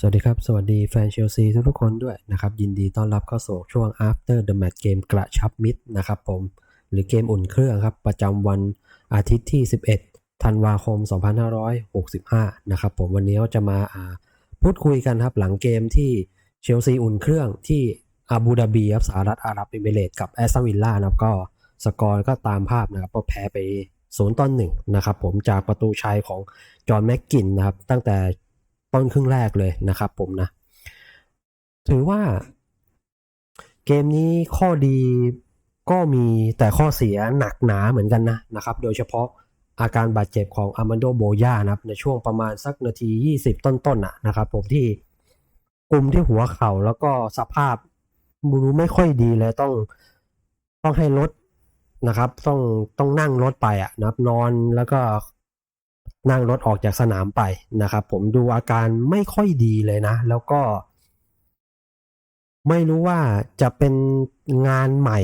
สวัสดีครับ สวัสดีแฟนเชลซีทุกๆคนด้วยนะครับ ยินดีต้อนรับเข้าสู่ช่วง after the match เกมกระชับมิตรนะครับผม หรือเกมอุ่นเครื่องครับ ประจำวันอาทิตย์ที่ 11 ธันวาคม 2565 นะครับผมวันนี้เราจะมาพูดคุยกันครับ หลังเกมที่เชลซีอุ่นเครื่องที่อาบูดาบีครับสหรัฐอาหรับเอมิเรตกับแอสตันวิลล่านะครับก็สกอร์ก็ตามภาพนะครับก็แพ้ไปศูนย์ต่อหนึ่งนะครับผมจากประตูชัยของจอห์นแม็กกินนะครับตั้งแต่ ต้นครึ่งแรกเลยนะครับผมนะ ถือว่าเกมนี้ข้อดีก็มีแต่ข้อเสียหนักหนาเหมือนกันนะนะครับ โดยเฉพาะอาการบาดเจ็บของอามันโดโบยานะครับ ในช่วงประมาณสักนาที 20 ต้นๆน่ะนะครับ ผมที่กลุ่มที่หัวเข่าแล้วก็สภาพดูไม่ค่อยดีเลยต้องต้องให้รถนะครับ ต้องต้องนั่งรถไปอะนะครับ นอนแล้วก็ นั่งรถออกจากสนามไปนะครับ ผมดูอาการไม่ค่อยดีเลยนะ แล้วก็ ไม่รู้ว่าจะเป็นงานใหม่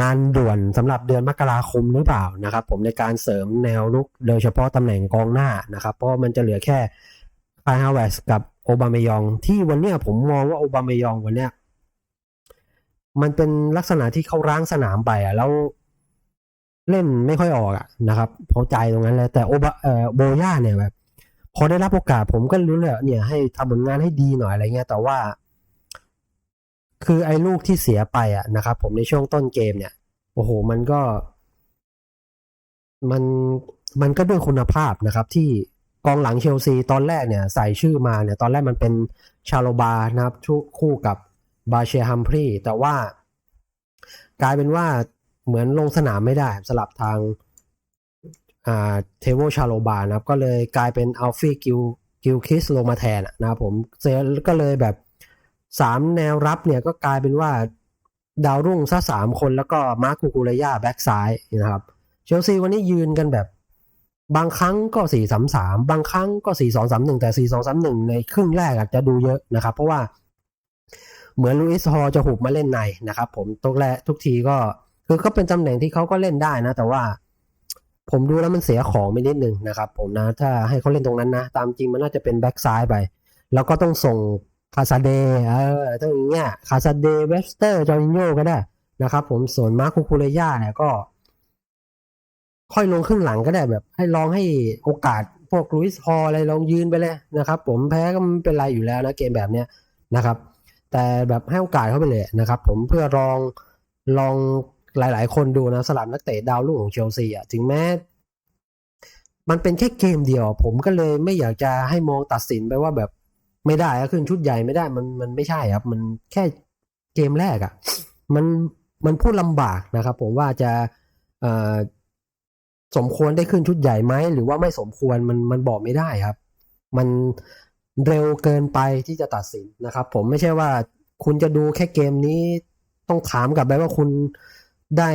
งานด่วนสำหรับเดือนมกราคมหรือเปล่านะครับ ผมในการเสริมแนวลุกโดยเฉพาะตำแหน่งกองหน้านะครับ เพราะมันจะเหลือแค่คายฮาวเวสกับโอบามายอง ที่วันเนี้ยผมมองว่าโอบามายองวันเนี้ยมันเป็นลักษณะที่เขาร้างสนามไปอะแล้ว เล่นไม่ค่อยออกอะนะครับพอใจตรงนั้นเลยแต่โอบเออโบย่าเนี่ยแบบพอได้รับโอกาสผมก็รู้เลยเนี่ยให้ทำผลงานให้ดีหน่อยอะไรเงี้ยแต่ว่า คือไอ้ลูกที่เสียไปอะนะครับ ผมในช่วงต้นเกมเนี่ย โอ้โห มันก็ มันมันก็ด้วยคุณภาพนะครับ ที่กองหลังเชลซีตอนแรกเนี่ย ใส่ชื่อมาเนี่ย ตอนแรกมันเป็นชาโลบานะครับคู่กับบาเชฮัมพรีแต่ว่ากลายเป็นว่า เหมือนลงสนามไม่ได้สลับทางอ่าเทโวชาโลบานะครับ ก็เลยกลายเป็นอัลฟี่กิลกิลคิสลงมาแทนนะครับผมเซก็เลยแบบสามแนวรับเนี่ยก็กลายเป็นว่าดาวรุ่งซะสามคนแล้วก็มาร์คูกูเรยาแบ็กซ้ายนะครับ เชลซีวันนี้ยืนกันแบบ บางครั้งก็สี่สามสามบางครั้งก็สี่สองสามหนึ่งแต่สี่สองสามหนึ่งในครึ่งแรกอาจจะดูเยอะนะครับ เพราะว่าเหมือนลูอิสฮอจะหุบมาเล่นในนะครับ ผมทุกแรกทุกทีก็ คือก็เป็นตำแหน่งที่เขาก็เล่นได้นะ แต่ว่าผมดูแล้วมันเสียของไปนิดนึงนะครับ ผมนะ ถ้าให้เขาเล่นตรงนั้นนะ ตามจริงมันน่าจะเป็นแบ็กซ้ายไป แล้วก็ต้องส่งคาซาเดเออต้องอย่างเงี้ยคาซาเดเวสเตอร์จอร์นิโญก็ได้นะครับ ผมส่วนมาร์คูคูเรย่าเนี่ยก็ ค่อยลงครึ่งหลังก็ได้แบบ ให้ลองให้โอกาสพวกลุยส์ฮอลอะไรลองยืนไปเลยนะครับ ผมแพ้ก็ไม่เป็นไรอยู่แล้วนะเกมแบบเนี้ยนะครับ แต่แบบให้โอกาสเขาไปเลยนะครับ ผมเพื่อลองลอง หลาย ๆ คนดูนะสลับนักเตะดาวรุ่งของเชลซีอะถึงแม้ มันเป็นแค่เกมเดียว ผมก็เลยไม่อยากจะให้มองตัดสินไปว่าแบบไม่ได้ขึ้นชุดใหญ่ไม่ได้มันมันไม่ใช่ครับ มันแค่เกมแรกอะ มันมันพูดลำบากนะครับ ผมว่าจะสมควรได้ขึ้นชุดใหญ่ไหมหรือว่าไม่สมควรมันมันบอกไม่ได้ครับ มันเร็วเกินไปที่จะตัดสินนะครับ ผมไม่ใช่ว่าคุณจะดูแค่เกมนี้ต้องถามกลับไปว่าคุณ ได้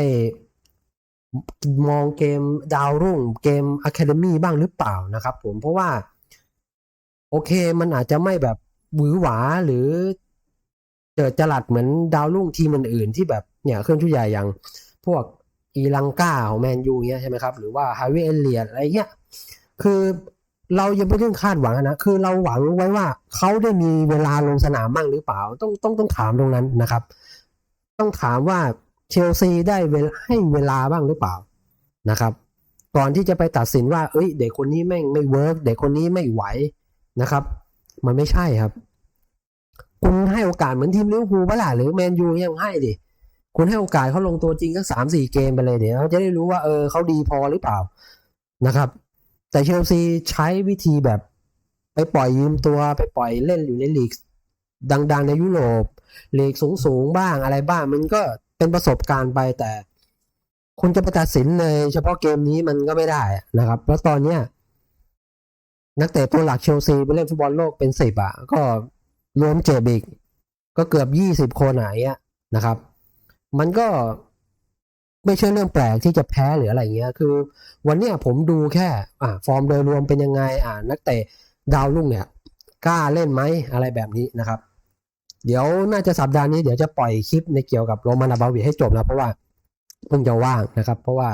มองเกมดาวรุ่งเกมอะคาเดมี่บ้างหรือเปล่านะครับผมเพราะว่า โอเคมันอาจจะไม่แบบหวือหวาหรือเจิดจรัสเหมือนดาวรุ่งทีมอื่นๆที่แบบเนี่ยเครื่องชุดใหญ่อย่างพวกอีลังกาของแมนยูเงี้ยใช่ไหมครับ หรือว่าฮาวิเอเลียอะไรเงี้ยคือเรายังไม่ต้องคาดหวังนะ คือเราหวังไว้ว่าเขาได้มีเวลาลงสนามบ้างหรือเปล่า ต้องต้องต้องถามตรงนั้นนะครับ ต้องถามว่า เชลซีได้เวลให้เวลาบ้างหรือเปล่านะครับ ก่อนที่จะไปตัดสินว่า เอ้ย เด็กคนนี้แม่งไม่เวิร์กเด็กคนนี้ไม่ไหวนะครับ มันไม่ใช่ครับ คุณให้โอกาสเหมือนทีมลิเวอร์พูลเปล่าหรือแมนยูยังให้ดิคุณให้โอกาสเขาลงตัวจริงสักสามสี่เกมไปเลยเดี๋ยวเขาจะได้รู้ว่าเออเขาดีพอหรือเปล่านะครับ แต่เชลซีใช้วิธีแบบ ไปปล่อยยืมตัวไปปล่อยเล่นอยู่ในลีกดังๆในยุโรปลีกสูงๆบ้างอะไรบ้างมันก็ เป็นประสบการณ์ไปแต่ คุณจะไปตัดสินในเฉพาะเกมนี้มันก็ไม่ได้นะครับ เพราะตอนเนี้ยนักเตะตัวหลักเชลซีไปเล่นฟุตบอลโลกเป็นสิบอะ ก็รวมเจ็บอีกก็เกือบยี่สิบคนไหนอะนะครับ มันก็ไม่ใช่เรื่องแปลกที่จะแพ้หรืออะไรเงี้ย คือ วันเนี้ยผมดูแค่อ่าฟอร์มโดยรวมเป็นยังไง อ่า นักเตะดาวรุ่งเนี่ย กล้าเล่นไหมอะไรแบบนี้นะครับ เดี๋ยวน่าจะสัปดาห์นี้เดี๋ยวจะปล่อยคลิปในเกี่ยวกับโรมานาบาวิให้จบนะเพราะว่าเพิ่งจะว่างนะครับ เพราะว่า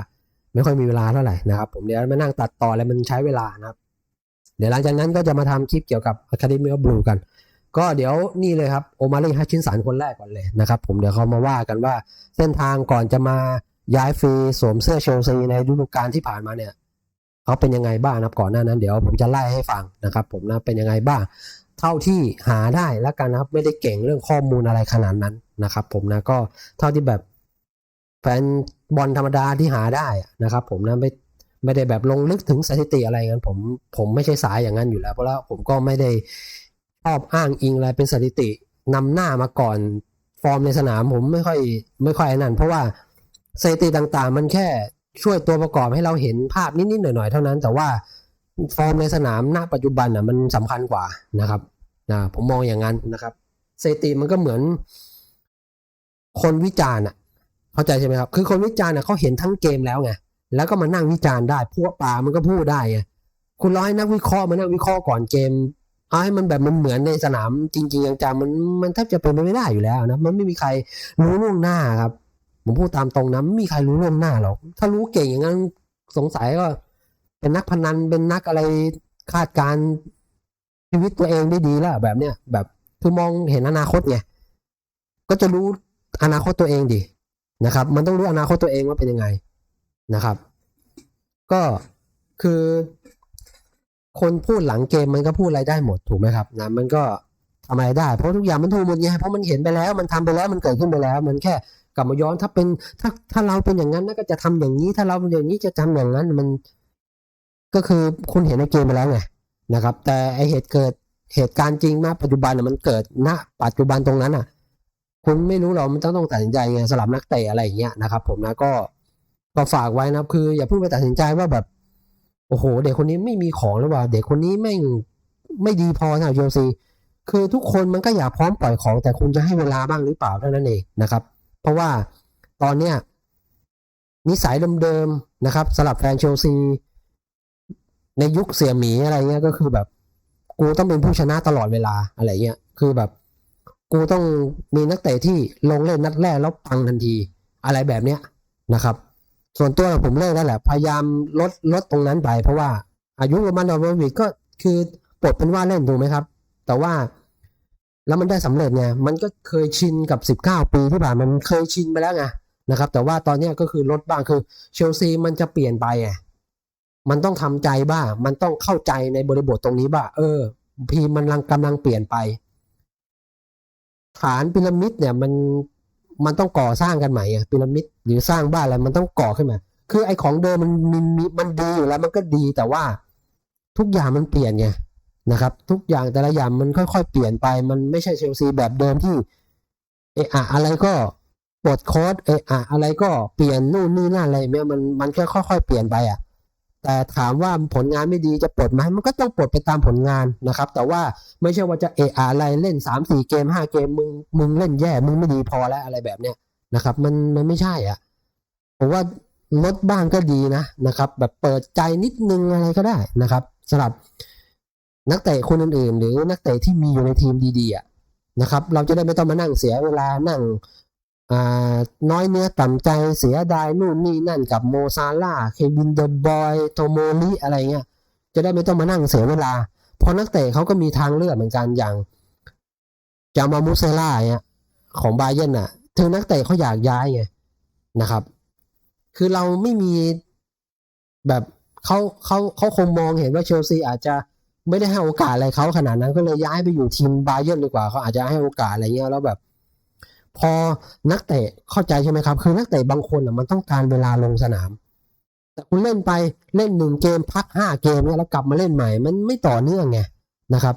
ไม่ค่อยมีเวลาเท่าไหร่นะครับ ผมเดี๋ยวมานั่งตัดต่ออะไรมันใช้เวลานะครับ เดี๋ยวหลังจากนั้นก็จะมาทำคลิปเกี่ยวกับ Academy of Blue กัน ก็เดี๋ยวนี่เลยครับโอมารีฮัชชินสันคนแรกก่อนเลยนะครับ ผมเดี๋ยวเขามาว่ากันว่าเส้นทางก่อนจะมาย้ายฟรีสวมเสื้อเชลซีในฤดูกาลที่ผ่านมาเนี่ยเขาเป็นยังไงบ้างนะครับก่อนหน้านั้นเดี๋ยวผมจะไล่ให้ฟังนะครับ ผมนะเป็นยังไงบ้าง เท่าที่หาได้แล้วกันนะครับ ไม่ได้เก่งเรื่องข้อมูลอะไรขนาดนั้นนะครับ ผมนะก็เท่าที่แบบแฟนบอลธรรมดาที่หาได้นะครับ ผมนะไม่ไม่ได้แบบลงลึกถึงสถิติอะไรงั้นผมผมไม่ใช่สายอย่างนั้นอยู่แล้วเพราะแล้วผมก็ไม่ได้ชอบอ้างอิงอะไรเป็นสถิตินำหน้ามาก่อนฟอร์มในสนามผมไม่ค่อยไม่ค่อยนั่น เพราะว่าสถิติต่างๆ มันแค่ช่วยตัวประกอบให้เราเห็นภาพนิดๆหน่อยๆเท่านั้น แต่ว่าฟอร์มในสนามณปัจจุบันอะมันสำคัญกว่านะครับ นะผมมองอย่างนั้นนะครับสถิติมันก็เหมือน คนวิจารณ์อะ เข้าใจใช่ไหมครับ คือคนวิจารณ์อะเขาเห็นทั้งเกมแล้วไงแล้วก็มานั่งวิจารณ์ได้พวกป่ามันก็พูดได้ไงคุณร้อยนักวิเคราะห์มานั่งวิเคราะห์ก่อนเกมเอาให้มันแบบมันเหมือนในสนามจริงๆจังๆมันมันแทบจะเป็นไปไม่ได้อยู่แล้วนะมันไม่มีใครรู้ล่วงหน้าครับผมพูดตามตรงนะไม่มีใครรู้ล่วงหน้าหรอกถ้ารู้เก่งอย่างนั้นสงสัยก็ เป็นนักพนันเป็นนักอะไรคาดการณ์ ชีวิตตัวเองได้ดีแล้วแบบเนี้ยแบบคือมองเห็นอนาคตไงก็จะรู้อนาคตตัวเองดินะครับ มันต้องรู้อนาคตตัวเองว่าเป็นยังไงนะครับ ก็คือ คนพูดหลังเกมมันก็พูดอะไรได้หมดถูกไหมครับนะมันก็ทำอะไรได้ เพราะทุกอย่างมันถูกหมดไงเพราะมันเห็นไปแล้ว มันทำไปแล้วมันเกิดขึ้นไปแล้ว มันแค่กลับมาย้อนถ้าเป็น ถ้าถ้าเราเป็นอย่างนั้นก็จะทำอย่างนี้ ถ้าเราเป็นอย่างนี้จะทำอย่างนั้นมัน ก็คือคุณเห็นในเกมไปแล้วไง นะครับ แต่ไอเหตุเกิดเหตุการณ์จริงมาปัจจุบันมันเกิดณ ปัจจุบันตรงนั้นอะ คุณไม่รู้หรอกมันต้องต้องตัดสินใจไงสลับนักเตะอะไรอย่างเงี้ยนะครับ ผมนะก็ก็ฝากไว้นะคือ อย่าเพิ่งไปตัดสินใจว่าแบบ โอ้โห เด็กคนนี้ไม่มีของหรือเปล่าเด็กคนนี้ไม่ไม่ดีพอสำหรับเชซีคือทุกคนมันก็อยากพร้อมปล่อยของ แต่คุณจะให้เวลาบ้างหรือเปล่าเท่านั้นเองนะครับ เพราะว่าตอนเนี้ยนิสัยเดิมๆนะครับสำหรับแฟนเชลซี ในยุคเสี่ยหมีอะไรเงี้ยก็คือแบบ กูต้องเป็นผู้ชนะตลอดเวลาอะไรเงี้ยคือแบบ กูต้องมีนักเตะที่ลงเล่นนัดแรกแล้วปังทันทีอะไรแบบเนี้ยนะครับ ส่วนตัวผมเลิกแล้วแหละ พยายามลดลดตรงนั้นไป เพราะว่าอายุปรมาณดอร์วิกก็คือปลดเป็นว่าเล่นถูกไหมครับ แต่ว่าแล้วมันได้สำเร็จไงมันก็เคยชินกับ 19 ปีที่ผ่านมันเคยชินไปแล้วไงนะครับ แต่ว่าตอนนี้ก็คือลดบ้างคือเชลซีมันจะเปลี่ยนไปไง มันต้องทำใจบ้าง มันต้องเข้าใจในบริบทตรงนี้บ้างเออ พีมันกำลังกำลังเปลี่ยนไป ฐานพีระมิดเนี่ยมันมันต้องก่อสร้างกันใหม่อะพีระมิดหรือสร้างบ้านอะไรมันต้องก่อขึ้นมา คือไอ้ของเดิมมันมีมีมันดีอยู่แล้ว มันก็ดีแต่ว่าทุกอย่างมันเปลี่ยนไงนะครับ ทุกอย่างแต่ละอย่างมันค่อยๆเปลี่ยนไป มันไม่ใช่เชลซีแบบเดิมที่เอะอะอะไรก็ปลดโค้ดเอะอะอะไรก็เปลี่ยนนู่นนี่นั่นอะไรเนี่ยมันมันแค่ค่อยๆเปลี่ยนไปอะ แต่ถามว่าผลงานไม่ดีจะปลดไหมมันก็ต้องปลดไปตามผลงานนะครับ แต่ว่าไม่ใช่ว่าจะเอะอะไรเล่นสามสี่เกมห้าเกมมึงมึงเล่นแย่มึงไม่ดีพอแล้วอะไรแบบเนี้ยนะครับ มันมันไม่ใช่อะผมว่าลดบ้างก็ดีนะนะครับ แบบเปิดใจนิดนึงอะไรก็ได้นะครับสำหรับนักเตะคนอื่นๆ หรือนักเตะที่มีอยู่ในทีมดีๆอะนะครับ เราจะได้ไม่ต้องมานั่งเสียเวลานั่ง น้อยเนื้อต่ำใจเสียดายนู่นนี่นั่นกับโมซาล่าเควินเดอบอยโตโมลิอะไรเงี้ยจะได้ไม่ต้องมานั่งเสียเวลา เพราะนักเตะเขาก็มีทางเลือกเหมือนกันอย่างจามามุเซล่าเนี่ยของบาเยนอะถึงนักเตะเขาอยากย้ายไงนะครับ คือเราไม่มีแบบเขาเขาเขาคงมองเห็นว่าเชลซีอาจจะไม่ได้ให้โอกาสอะไรเขาขนาดนั้นก็เลยย้ายไปอยู่ทีมบาเยนดีกว่าเขาอาจจะให้โอกาสอะไรเงี้ยแล้วแบบ พอนักเตะเข้าใจใช่ไหมครับ คือนักเตะบางคนมันต้องการเวลาลงสนาม แต่คุณเล่นไปเล่นหนึ่งเกมพักห้าเกมเนี่ยแล้วกลับมาเล่นใหม่ มันไม่ต่อเนื่องไงนะครับ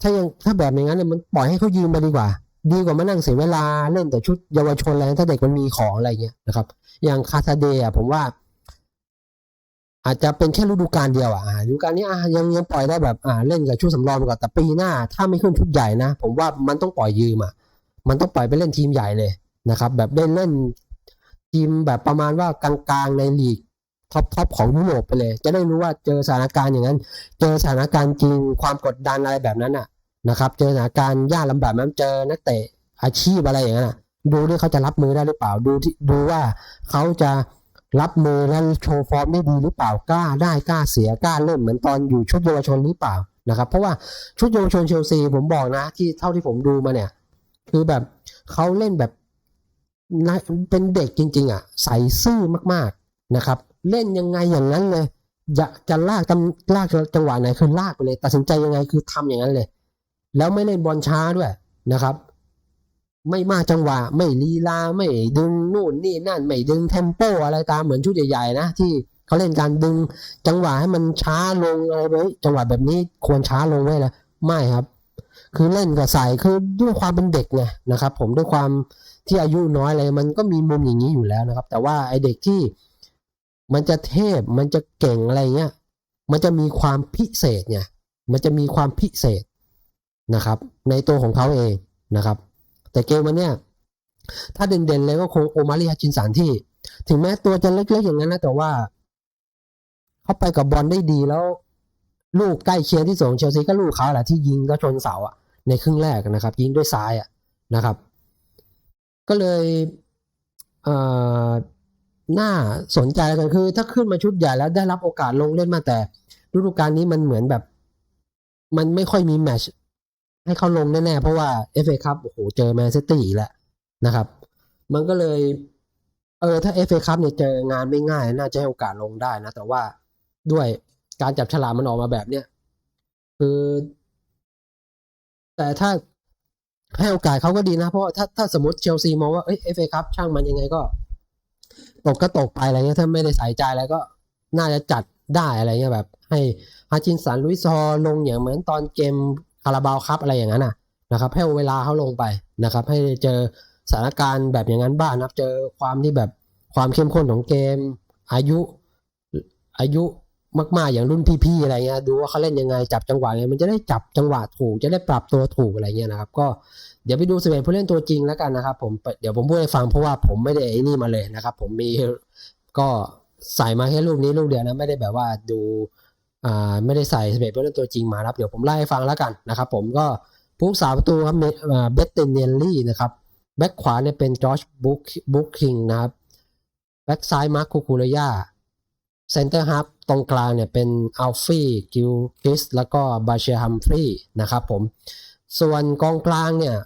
ถ้ายังถ้าแบบอย่างนั้นเนี่ยมันปล่อยให้เขายืมไปดีกว่า ดีกว่ามานั่งเสียเวลาเล่นแต่ชุดเยาวชนอะไรถ้าเด็กมันมีของอะไรเงี้ยนะครับ อย่างคาซาเดย์ผมว่าอาจจะเป็นแค่ฤดูกาลเดียวอะฤดูกาลนี้อะยังยังปล่อยได้แบบอ่าเล่นกับชุดสำรองก่อนแต่ปีหน้า ถ้าไม่ขึ้นชุดใหญ่นะ ผมว่ามันต้องปล่อยยืมอะ มันต้องปล่อยไปเล่นทีมใหญ่เลยนะครับ แบบได้เล่นทีมแบบประมาณว่ากลางๆในลีกท็อปทอปของยุโรปไปเลย จะได้รู้ว่าเจอสถานการณ์อย่างนั้น เจอสถานการณ์จริงความกดดันอะไรแบบนั้นอะนะครับ เจอสถานการณ์ยากลำบากนั้นเจอนักเตะอาชีพอะไรอย่างนั้นอะ ดูด้วยเขาจะรับมือได้หรือเปล่าดูที่ดูว่าเขาจะรับมือและโชว์ฟอร์มได้ดีหรือเปล่ากล้าได้กล้าเสียกล้าเล่นเหมือนตอนอยู่ชุดเยาวชนหรือเปล่านะครับ เพราะว่าชุดเยาวชนเชลซีผมบอกนะ ที่เท่าที่ผมดูมาเนี่ย คือแบบเขาเล่นแบบเป็นเด็กจริง ๆ อะ ใส่ซื่อมากๆนะครับ เล่นยังไงอย่างนั้นเลยอยากจะลากตำลากจังหวะไหนคือลากไปเลย ตัดสินใจยังไงคือทำอย่างนั้นเลย แล้วไม่เล่นบอลช้าด้วยนะครับ ไม่มาจังหวะ ไม่ลีลาไม่ดึงนู่นนี่นั่น ไม่ดึงเทมโปอะไรตามเหมือนชุดใหญ่ๆนะที่เขาเล่นการดึงจังหวะให้มันช้าลงอะไรไว้จังหวะแบบนี้ควรช้าลงไว้ละไม่ครับ คือเล่นกับใส่คือด้วยความเป็นเด็กไงนะครับ ผมด้วยความที่อายุน้อยอะไรมันก็มีมุมอย่างนี้อยู่แล้วนะครับ แต่ว่าไอเด็กที่มันจะเทพมันจะเก่งอะไรเงี้ยมันจะมีความพิเศษไงมันจะมีความพิเศษนะครับ ในตัวของเขาเองนะครับ แต่เกมวันเนี้ยถ้าเด่นๆเลยก็คงโอมาริฮัจินสันที่ ถึงแม้ตัวจะเล็กๆอย่างนั้นนะแต่ว่าเขาไปกับบอลได้ดีแล้ว ลูกใกล้เคียงที่สองเชลซีก็ลูกเขาแหละที่ยิงก็ชนเสาอะ ในครึ่งแรกนะครับ ยิงด้วยซ้ายอะนะครับ ก็เลยเน่าสนใจกันคือ ถ้าขึ้นมาชุดใหญ่แล้วได้รับโอกาสลงเล่นมาแต่ฤดูกาลนี้มันเหมือนแบบ มันไม่ค่อยมีแมชให้เขาลงแน่ๆ เพราะว่า FA ครับโอ้โหเจอแมนซิตี้อีกแล้วนะครับ มันก็เลย เออถ้า FA ครับเนี่ยเจองานไม่ง่าย น่าจะให้โอกาสลงได้นะ แต่ว่าด้วยการจับฉลากมันออกมาแบบเนี้ยคือ แต่ถ้าให้โอกาสเขาก็ดีนะ เพราะถ้าถ้าสมมติเชลซีมองว่าเอ้ย FA ครับช่างมันยังไงก็ ตกก็ตกไปอะไรเงี้ยถ้าไม่ได้ใส่ใจอะไรก็น่าจะจัดได้อะไรเงี้ยแบบ ให้ฮาจินสันลุยซอลงอย่างเหมือนตอนเกมคาราบาวครับอะไรอย่างนั้นน่ะนะครับให้เวลาเขาลงไปนะครับ ให้เจอสถานการณ์แบบอย่างนั้นบ้างนะครับเจอความที่แบบความเข้มข้นของเกม อายุอายุ มากๆอย่างรุ่นพี่ๆอะไรเงี้ยดูว่าเขาเล่นยังไงจับจังหวะไงมันจะได้จับจังหวะถูกจะได้ปรับตัวถูกอะไรเงี้ยนะครับ ก็เดี๋ยวไปดูสเปนผู้เล่นตัวจริงแล้วกันนะครับ ผมเดี๋ยวผมพูดให้ฟังเพราะว่าผมไม่ได้ไอ้นี่มาเลยนะครับ ผมมีก็ใส่มาแค่ลูกนี้ลูกเดียวนะไม่ได้แบบว่าดูอ่าไม่ได้ใส่สเปนผู้เล่นตัวจริงมาครับเดี๋ยวผมไล่ให้ฟังแล้วกันนะครับ ผมก็ผู้สาประตูครับเบตเตนเนลลี่นะครับแบ็คขวาเนี่ยเป็นจอร์จบุ๊กบุ๊กคิงนะครับแบ็คซ้ายมาร์คคูคูเรยา เซนเตอร์ฮับตรงกลางเนี่ยเป็นอัลฟี่กิลคิสแล้วก็บาเชียฮัมฟรีนะครับผม ส่วนกองกลางเนี่ย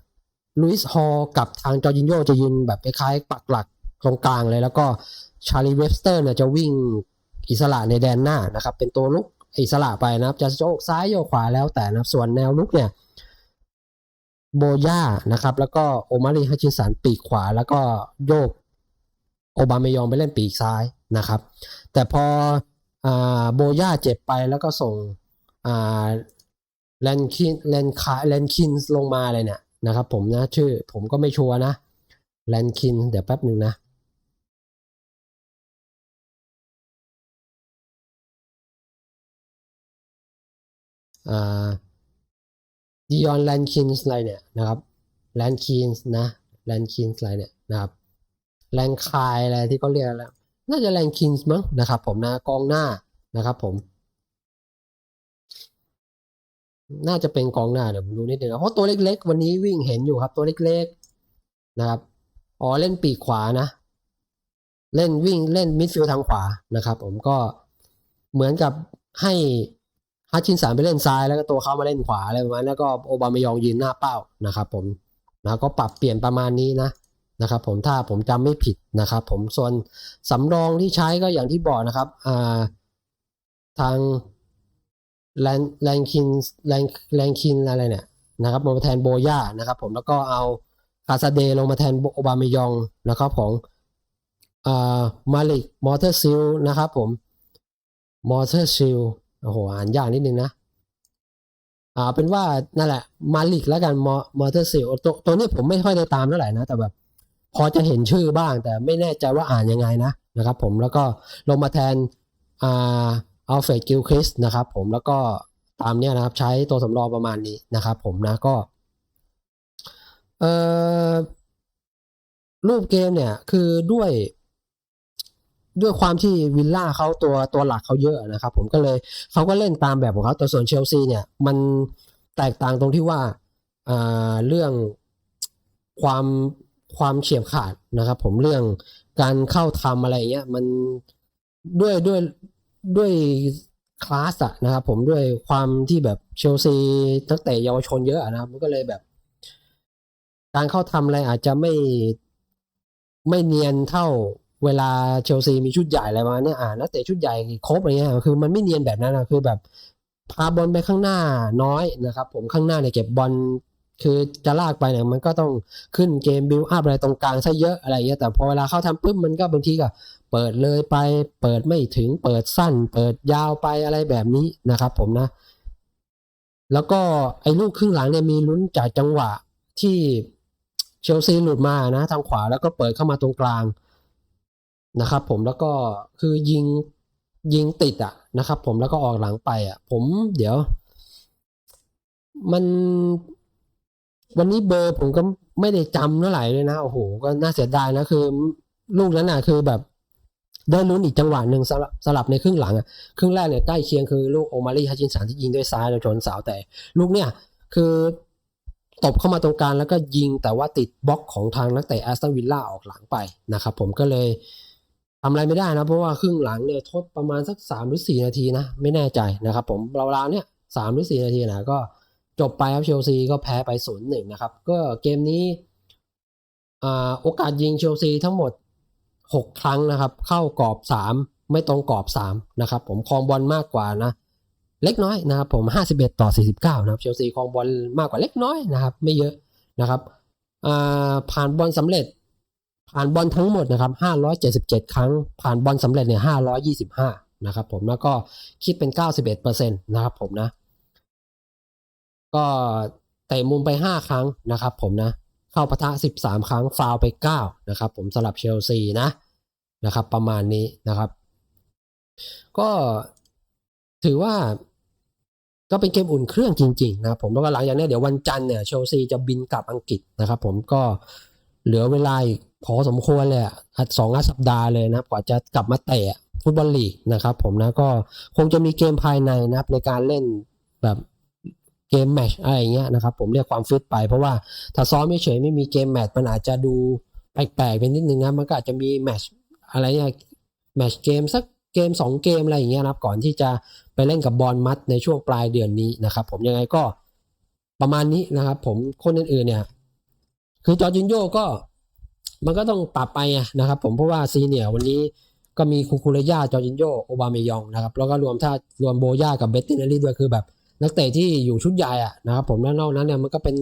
ลุยส์ฮอลกับทางจอร์จินโยจะยืนแบบคล้ายๆปักหลักตรงกลางเลย แล้วก็ชาลีเวสเตอร์เนี่ยจะวิ่งอิสระในแดนหน้านะครับ เป็นตัวลุกอิสระไปนะครับ จะโยกซ้ายโยกขวาแล้วแต่นะครับส่วนแนวลุกเนี่ยโบย่านะครับ แล้วก็โอมารีฮัชินสันปีกขวา แล้วก็โยกโอบาเมยองไปเล่นปีกซ้าย นะครับ แต่พออโบย่าเจ็บไปแล้วก็ส่งแลนคินแลนคาแลนคินลงมาเลยเนี่ยนะครับผมนะชื่อผมก็ไม่ชัวร์นะแลนคินเดี๋ยวแป๊บหนึ่งนะดิออนแลนคินส์อะไรเนี่ยนะครับแลนคินส์นะแลนคินส์อะไรเนี่ยนะครับแลนคายอะไรที่เขาเรียกแล้ว น่าจะแลนคินส์มั้งนะครับ ผมนะกองหน้านะครับ ผม น่าจะเป็นกองหน้าเดี๋ยวผมดูนิดนึงนะเพราะตัวเล็ก ๆ วันนี้วิ่งเห็นอยู่ครับ ตัวเล็กๆนะครับอ๋อเล่นปีกขวานะ เล่นวิ่งเล่นมิดฟิลด์ทางขวานะครับ ผมก็เหมือนกับให้ฮัตชินสันไปเล่นซ้ายแล้วก็ตัวเขามาเล่นขวาอะไรประมาณนั้นแล้วก็โอบามายองยืนหน้าเป้านะครับ ผมนะก็ปรับเปลี่ยนประมาณนี้นะ นะครับผมถ้าผมจำไม่ผิดนะครับ ผมส่วนสำรองที่ใช้ก็อย่างที่บอกนะครับาทางแลนแลนคินแลนแลนคินอะไรเนี่ยนะครับมาแทนโบย่านะครับ ผมแล้วก็เอาคาซาเดลงมาแทนโอบามยองนะครับของมาลิกมอเตอร์ซิลนะครับผมมอเตอร์ซิลโอ้โหอ่านยากนิดนึงนะอ่าเป็นว่านั่นแหละมาลิกแล้วกันมอมอเตอร์ซิลตัวตัวนี้ผมไม่ค่อยได้ตามเท่าไหร่นะ แต่แบบ พอจะเห็นชื่อบ้าง แต่ไม่แน่ใจว่าอ่านยังไงนะนะครับ ผมแล้วก็ลงมาแทนอ่าอัลเฟรดกิลคริสนะครับผมแล้วก็ตามเนี้ยนะครับใช้ตัวสำรองประมาณนี้นะครับผมนะก็เอ่อรูปเกมเนี่ยคือด้วยด้วยความที่วิลล่าเขาตัวตัวหลักเขาเยอะนะครับ ผมก็เลยเขาก็เล่นตามแบบของเขาแต่ส่วนเชลซีเนี่ยมันแตกต่างตรงที่ว่าอ่าเรื่องความ ความเฉียบขาดนะครับ ผมเรื่องการเข้าทำอะไรเงี้ย มันด้วยด้วยด้วยคลาสอะนะครับผมด้วยความที่แบบเชลซีตั้งแต่เยาวชนเยอะอะนะครับมันก็เลยแบบ การเข้าทำอะไรอาจจะไม่ไม่เนียนเท่าเวลาเชลซีมีชุดใหญ่อะไรมาเนี่ยอ่านักเตะชุดใหญ่ครบอะไรเงี้ยคือมันไม่เนียนแบบนั้นนะคือแบบพาบอลไปข้างหน้าน้อยนะครับ ผมข้างหน้าเนี่ยเก็บบอล คือจะลากไปเนี่ยมันก็ต้องขึ้นเกมบิลอัพอะไรตรงกลางซะเยอะอะไรเงี้ยแต่พอเวลาเข้าทำปุ๊บมันก็บางทีก็เปิดเลยไป เปิดไม่ถึงเปิดสั้น เปิดยาวไปอะไรแบบนี้นะครับ ผมนะ แล้วก็ไอ้ลูกครึ่งหลังเนี่ยมีลุ้นจากจังหวะที่เชลซีหลุดมานะ ทางขวาแล้วก็เปิดเข้ามาตรงกลางนะครับ ผมแล้วก็คือยิงยิงติดอะนะครับ ผมแล้วก็ออกหลังไปอะผมเดี๋ยว มัน วันนี้เบอร์ผมก็ไม่ได้จำเท่าไหร่เลยนะโอ้โหก็น่าเสียดายนะคือ ลูกนั้นน่ะคือแบบได้ลุ้นอีกจังหวะหนึ่งสลับสลับในครึ่งหลังอะครึ่งแรกเนี่ยใกล้เคียงคือลูกโอมารีฮัจินสันที่ยิงด้วยซ้ายแล้วชนเสาแต่ ลูกเนี่ยคือตบเข้ามาตรงกลางแล้วก็ยิงแต่ว่าติดบล็อกของทางนักเตะแอสตันวิลล่าออกหลังไปนะครับผมก็เลยทำอะไรไม่ได้นะ เพราะว่าครึ่งหลังเนี่ยทดประมาณสักสามหรือสี่นาทีนะ ไม่แน่ใจนะครับผมราวๆเนี่ยสามหรือสี่นาทีนะก็ จบไปครับเชลซีก็แพ้ไปศูนย์หนึ่งนะครับ ก็เกมนี้โอกาสยิงเชลซีทั้งหมดหกครั้งนะครับ เข้ากรอบสามไม่ตรงกรอบสามนะครับ ผมครองบอลมากกว่านะ เล็กน้อยนะครับ ผม 51 ต่อ 49 นะครับเชลซีครองบอลมากกว่าเล็กน้อยนะครับ ไม่เยอะนะครับผ่านบอลสำเร็จ ผ่านบอลทั้งหมดนะครับ 577 ครั้ง ผ่านบอลสำเร็จเนี่ย525 นะครับ ผมแล้วก็คิดเป็น 91%นะครับผมนะ ก็เตะมุมไป 5 ครั้งนะครับผมนะ เข้าปะทะ 13 ครั้งฟาวไป 9 นะครับผมสำหรับเชลซีนะนะครับประมาณนี้นะครับ ก็ถือว่าก็เป็นเกมอุ่นเครื่องจริงๆนะครับผมแล้วก็หลังจากนี้เดี๋ยววันจันทร์เนี่ยเชลซีจะบินกลับอังกฤษนะครับผมก็เหลือเวลาอีกพอสมควรเลยอะสองสัปดาห์เลยนะกว่าจะกลับมาเตะฟุตบอลลีกนะครับผมนะก็คงจะมีเกมภายในนะครับในการเล่นแบบ เกมแมชอะไรเงี้ยนะครับผมเรียกความฟิตไป เพราะว่าถ้าซ้อมไม่เฉยไม่มีเกมแมชมันอาจจะดูแปลกๆไปนิดนึงนะมันก็อาจจะมีแมชอะไรเนี่ยแมชเกมสักเกม 2 เกมอะไรอย่างเงี้ยนะครับก่อนที่จะไปเล่นกับบอลมัดในช่วงปลายเดือนนี้นะครับผมยังไงก็ประมาณนี้นะครับ ผมคนอื่นๆเนี่ย คือจอร์จินโยก็มันก็ต้องปรับไปนะครับ ผมเพราะว่าซีเนียวันนี้ก็มีคูคูเรย่าจอร์จินโยโอบาเมยองนะครับแล้วก็รวมถ้ารวมโบย่ากับเบตตินเนลี่ด้วยคือแบบ นักเตะที่อยู่ชุดใหญ่อะนะครับผมแล้วนอกนั้นเนี่ยมันก็เป็น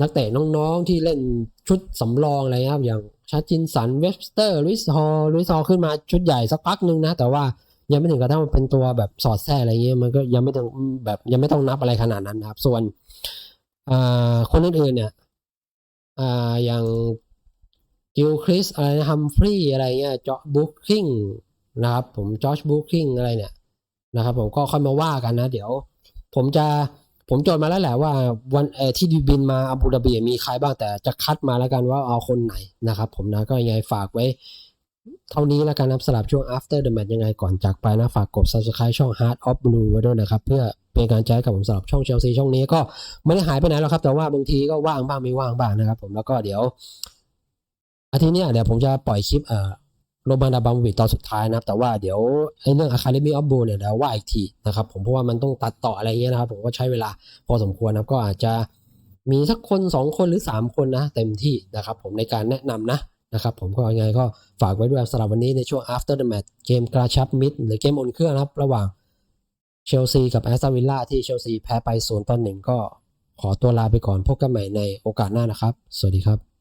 นักเตะน้องๆที่เล่นชุดสำรองอะไรครับอย่างชาจินสันเวสเตอร์ลุยส์ฮอลลุยส์ฮอลขึ้นมาชุดใหญ่สักพักหนึ่งนะ แต่ว่ายังไม่ถึงกระทั่งเป็นตัวแบบสอดแทรกอะไรเงี้ยมันก็ยังไม่ต้องแบบยังไม่ต้องนับอะไรขนาดนั้นนะครับ ส่วนคนอื่นๆเนี่ยอย่างกิลคริสอะไรนะฮัมฟรีอะไรเงี้ยจอบุ๊กคิงนะครับผมจอชบุ๊กคิงอะไรเนี่ยนะครับผมก็ค่อยมาว่ากันนะ เดี๋ยว ผมจะผมจดมาแล้วแหละว่าวันเอที่ดีบินมาอาบูดาบีมีใครบ้างแต่จะคัดมาแล้วกันว่าเอาคนไหนนะครับ ผมนะก็ยังไงฝากไว้ เท่านี้แล้วกันนะสำหรับช่วง after the match ยังไงก่อนจากไปนะ ฝากกด subscribe ช่อง Heart of Blue ไว้ด้วยนะครับ เพื่อเป็นการแจ้กับผมสำหรับช่องเชลซีช่องนี้ก็ไม่ได้หายไปไหนหรอกครับ แต่ว่าบางทีก็ว่างบ้างไม่ว่างบ้างนะครับ ผมแล้วก็เดี๋ยวอาทิตย์นี้เดี๋ยวผมจะปล่อยคลิปเอ่อ โรมานาบามวิตตอนสุดท้ายนะครับ แต่ว่าเดี๋ยวไอ้เรื่อง Academy of Blue เนี่ยเดี๋ยวว่าอีกทีนะครับ ผมเพราะว่ามันต้องตัดต่ออะไรเงี้ยนะครับ ผมก็ใช้เวลาพอสมควรนะครับ ก็อาจจะมีสักคนสองคนหรือสามคนนะ เต็มที่นะครับ ผมในการแนะนำนะนะครับผมก็ยังไงก็ฝากไว้ด้วยสำหรับวันนี้ในช่วง after the match เกมกระชับมิดหรือเกมอุ่นเครื่องนะครับ ระหว่างเชลซีกับแอสตันวิลล่าที่เชลซีแพ้ไปศูนย์ต่อหนึ่งก็ขอตัวลาไปก่อนพบกันใหม่ในโอกาสหน้านะครับ สวัสดีครับ